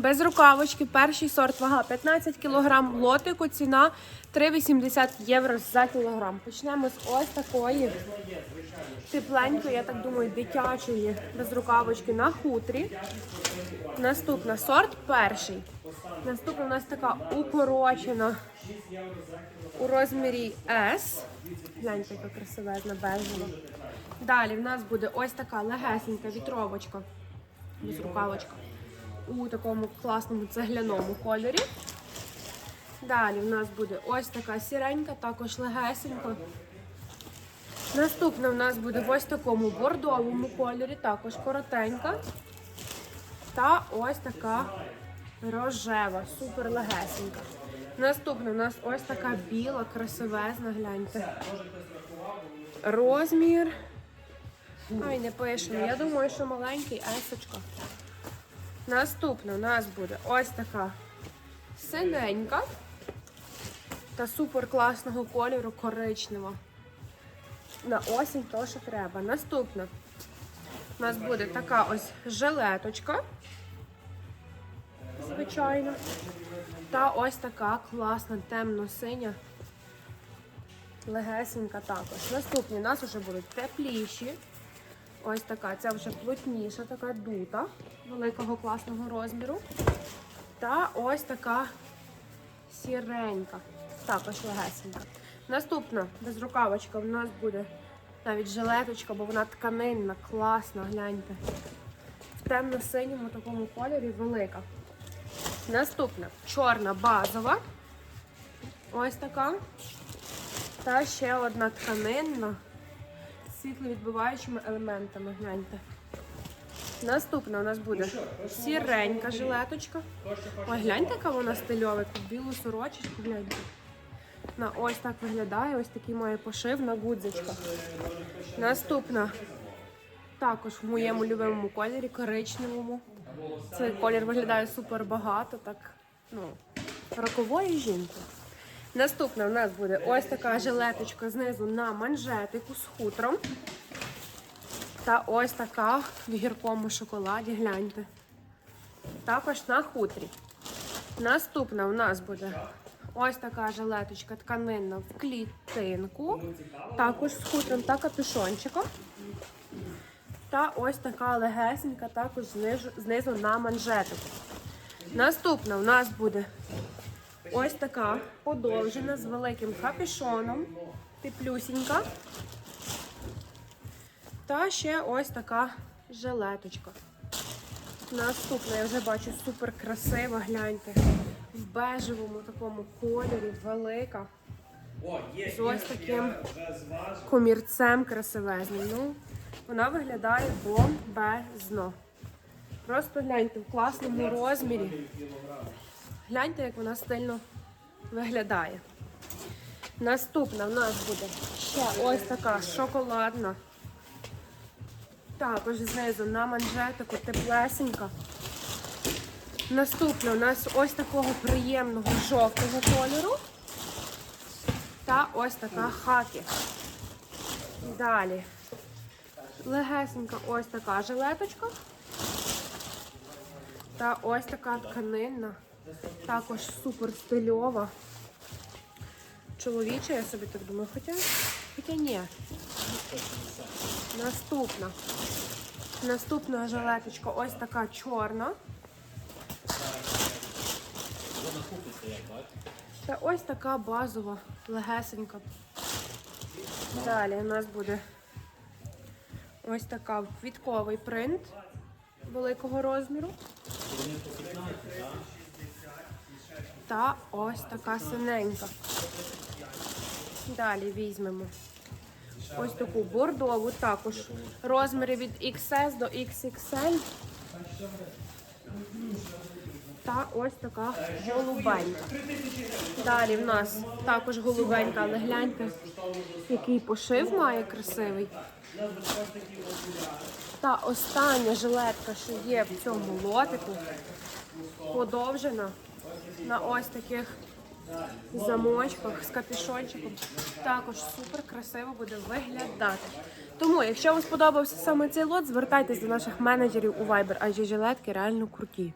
Без рукавочки, перший сорт вага 15 кг, лотику ціна 3,80 євро за кілограм. Почнемо з ось такої тепленької, я так думаю, дитячої без рукавочки на хутрі. Наступна сорт перший. Наступна у нас така укорочена у розмірі S. Гляньте, яка красивезна бежева. Далі в нас буде ось така легесенька вітровочка. Без рукавочка. У такому класному цегляному кольорі. Далі в нас буде ось така сіренька, також легесенька. Наступна в нас буде в ось такому бордовому кольорі, також коротенька. Та ось така рожева, супер легесенька. Наступна у нас ось така біла, красивезна, гляньте. Розмір. Ай, не пишемо. Я думаю, що маленький есочка. Наступна у нас буде ось така синенька та супер класного кольору коричнева. На осінь то, що треба. Наступна у нас буде така ось жилеточка. Звичайно. Та ось така класна темно-синя. Легесенька також. Наступні у нас вже будуть тепліші. Ось така, ця вже плотніша, така дута, великого класного розміру. Та ось така сіренька, також легесенька. Наступна безрукавочка в нас буде навіть жилеточка, бо вона тканинна, класна, гляньте. В темно-синьому такому кольорі велика. Наступна чорна базова. Ось така. Та ще одна тканинна світловідбиваючими елементами. Гляньте. Наступна у нас буде сіренька жилеточка. Ой, гляньте, яка вона стильова, білу сорочечку, гляньте. На ось так виглядає, ось такий має пошив на гудзичках. Наступна також в моєму любимому кольорі, коричневому. Цей колір виглядає супер багато, так, ну, рокової жінки. Наступна у нас буде ось така жилеточка знизу на манжетику з хутром. Та ось така в гіркому шоколаді, гляньте. Також на хутрі. Наступна у нас буде ось така жилеточка тканинна в клітинку. Також з хутром та капюшончиком. Та ось така легесенька, також знизу, знизу на манжетику. Наступна у нас буде ось така подовжена з великим капюшоном, теплюсінька. Та ще ось така жилеточка. Наступна, я вже бачу, супер красива, гляньте. В бежевому такому кольорі, велика. З ось таким комірцем красивезним. Ну, вона виглядає бомбезно. Просто гляньте в класному розмірі. Гляньте, як вона стильно виглядає. Наступна в нас буде ще ось така шоколадна. Також знизу на манжетику теплесенька. Наступна у нас ось такого приємного жовтого кольору. Та ось така хакі. Далі. Легесенька ось така жилеточка. Та ось така тканинна. Також супер стильова. Чоловіча, я собі так думаю, хоча, хоча ні. Наступна. Наступна жилеточка ось така чорна. Та ось така базова, легесенька. Далі у нас буде ось така квітковий принт великого розміру. Та ось така синенька. Далі візьмемо ось таку бордову, також розміри від XS до XXL. Та ось така голубенька. Далі в нас також голубенька, але гляньте, який пошив має красивий. Та остання жилетка, що є в цьому лотику, подовжена на ось таких замочках з капюшончиком. Також супер красиво буде виглядати. Тому, якщо вам сподобався саме цей лот, звертайтесь до наших менеджерів у Viber, адже жилетки реально круті.